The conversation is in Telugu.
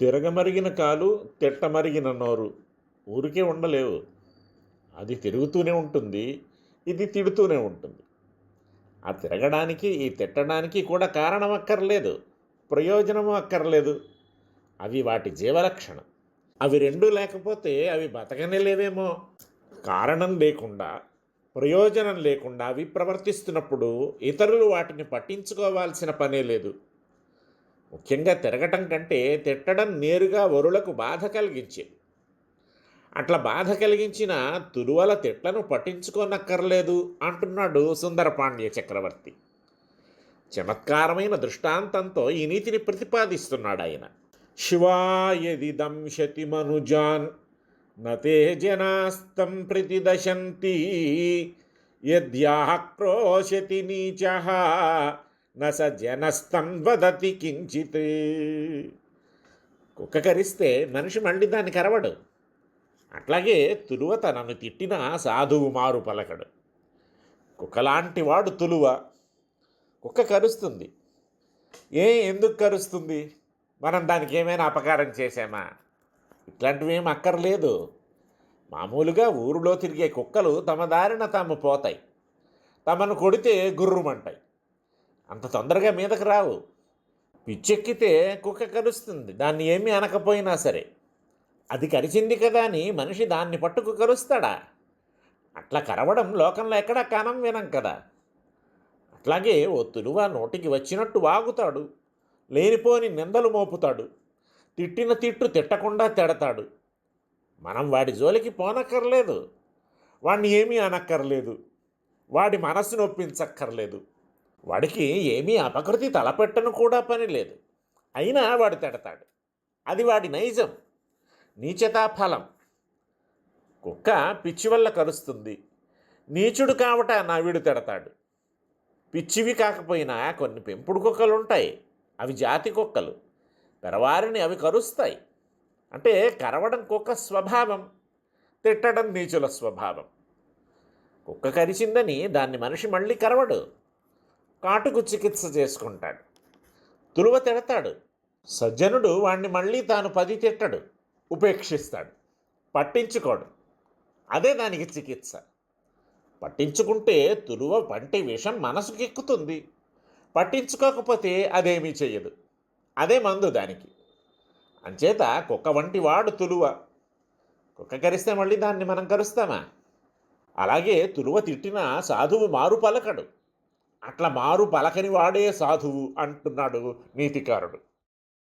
తిరగమరిగిన కాలు తిట్టమరిగిన నోరు. ఊరికే ఉండలేవు. అది తిరుగుతూనే ఉంటుంది ఇది తిడుతూనే ఉంటుంది. ఆ తిరగడానికి ఈ తిట్టడానికి కూడా కారణం అక్కర్లేదు ప్రయోజనము అక్కర్లేదు. అవి వాటి జీవలక్షణం. అవి రెండు లేకపోతే అవి బతకనే లేవేమో. కారణం లేకుండా ప్రయోజనం లేకుండా అవి ప్రవర్తిస్తున్నప్పుడు ఇతరులు వాటిని పట్టించుకోవాల్సిన పనే లేదు. ముఖ్యంగా తిరగటం కంటే తిట్టడం నేరుగా వరులకు బాధ కలిగించే అట్లా బాధ కలిగించిన తురువల తిట్లను పట్టించుకోనక్కర్లేదు అంటున్నాడు సుందరపాండ్య చక్రవర్తి. చమత్కారమైన దృష్టాంతంతో ఈ నీతిని ప్రతిపాదిస్తున్నాడు ఆయన శివాయదిదంశతి మనుజాన్ నతే జనాస్తం ప్రతిదశంతి యద్యాక్రోశతి నీచ న స జనస్తం వదతి కించిత్. కుక్క కరిస్తే మనిషి మళ్ళీ దాన్ని కరవడు. అట్లాగే తులువ తనను తిట్టిన సాధువు మారు పలకడు. కుక్కలాంటి వాడు తులువ. కుక్క కరుస్తుంది. ఏ ఎందుకు కరుస్తుంది? మనం దానికి ఏమైనా అపకారం చేసామా ఇట్లాంటివి ఏం అక్కర్లేదు. మామూలుగా ఊరిలో తిరిగే కుక్కలు తమ దారిన తాము పోతాయి. తమను కొడితే గుర్రుమంటాయి. అంత తొందరగా మీదకు రావు. పిచ్చెక్కితే కుక్క కరుస్తుంది. దాన్ని ఏమీ అనకపోయినా సరే. అది కరిచింది కదా అని మనిషి దాన్ని పట్టుకు కరుస్తాడా? అట్లా కరవడం లోకంలో ఎక్కడా కానం వినం కదా. అట్లాగే ఓ తులువ నోటికి వచ్చినట్టు వాగుతాడు. లేనిపోని నిందలు మోపుతాడు. తిట్టిన తిట్టు తిట్టకుండా తిడతాడు. మనం వాడి జోలికి పోనక్కర్లేదు. వాడిని ఏమీ అనక్కర్లేదు. వాడి మనస్సు నొప్పించక్కర్లేదు వాడికి ఏమీ అపకృతి తలపెట్టను కూడా పని లేదు. అయినా వాడు తిడతాడు. అది వాడి నైజం. నీచతా ఫలం. కుక్క పిచ్చి వల్ల కరుస్తుంది. నీచుడు కావట నవిడు తిడతాడు. పిచ్చివి కాకపోయినా కొన్ని పెంపుడు కుక్కలు ఉంటాయి అవి జాతి కుక్కలు. పెరవారిని అవి కరుస్తాయి. అంటే కరవడం కుక్క స్వభావం తిట్టడం నీచుల స్వభావం. కుక్క కరిచిందని దాన్ని మనిషి మళ్ళీ కరవడు. కాటుకు చికిత్స చేసుకుంటాడు. తులువ తిడతాడు. సజ్జనుడు వాణ్ణి మళ్ళీ తాను పది తిట్టడు. ఉపేక్షిస్తాడు. పట్టించుకోడు. అదే దానికి చికిత్స. పట్టించుకుంటే తులువ పంటి విషం మనసుకెక్కుతుంది పట్టించుకోకపోతే అదేమీ చెయ్యదు. అదే మందు దానికి. అంచేత కుక్క వంటి వాడు తులువ. కుక్క కరిస్తే మళ్ళీ దాన్ని మనం కరుస్తామా? అలాగే తులువ తిట్టిన సాధువు మారు పలకడు. అట్లా మారు పలకని వాడే సాధువు అంటున్నాడు నీతికారుడు.